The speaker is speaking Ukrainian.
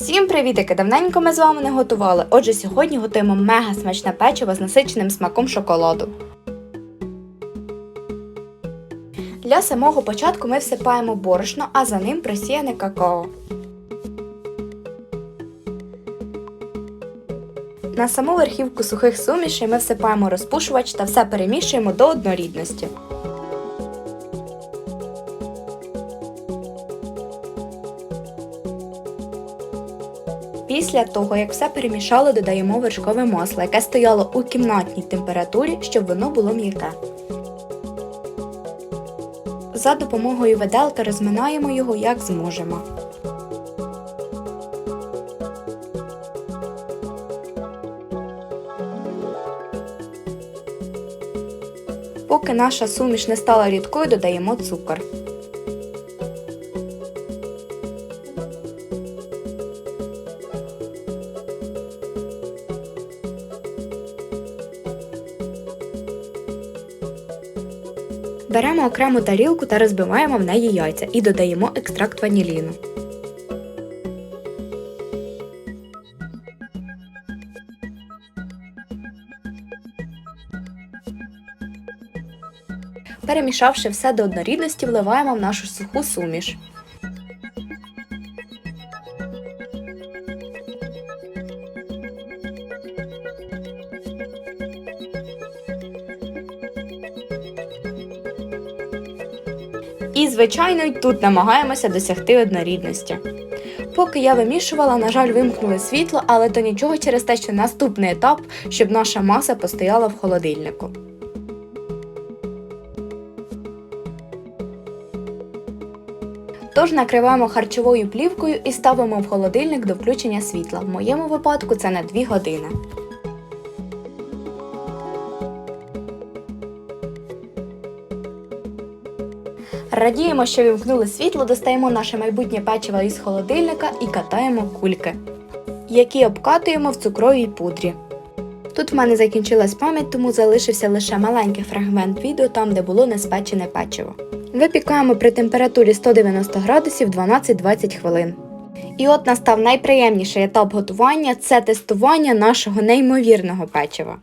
Всім привітики! Давненько ми з вами не готували. Отже, сьогодні готуємо мега смачне печиво з насиченим смаком шоколаду. Для самого початку ми всипаємо борошно, а за ним просіяне какао. На саму верхівку сухих сумішей ми всипаємо розпушувач та все перемішуємо до однорідності. Після того, як все перемішали, додаємо вершкове масло, яке стояло у кімнатній температурі, щоб воно було м'яке. За допомогою виделки розминаємо його як зможемо. Поки наша суміш не стала рідкою, додаємо цукор. Беремо окрему тарілку та розбиваємо в неї яйця і додаємо екстракт ваніліну. Перемішавши все до однорідності, вливаємо в нашу суху суміш. І, звичайно, тут намагаємося досягти однорідності. Поки я вимішувала, на жаль, вимкнули світло, але то нічого через те, що наступний етап, щоб наша маса постояла в холодильнику. Тож накриваємо харчовою плівкою і ставимо в холодильник до включення світла. В моєму випадку це на 2 години. Радіємо, що вімкнули світло, достаємо наше майбутнє печиво із холодильника і катаємо кульки, які обкатуємо в цукровій пудрі. Тут в мене закінчилась пам'ять, тому залишився лише маленький фрагмент відео там, де було неспечене печиво. Випікаємо при температурі 190 градусів 12-20 хвилин. І от настав найприємніший етап готування це тестування нашого неймовірного печива.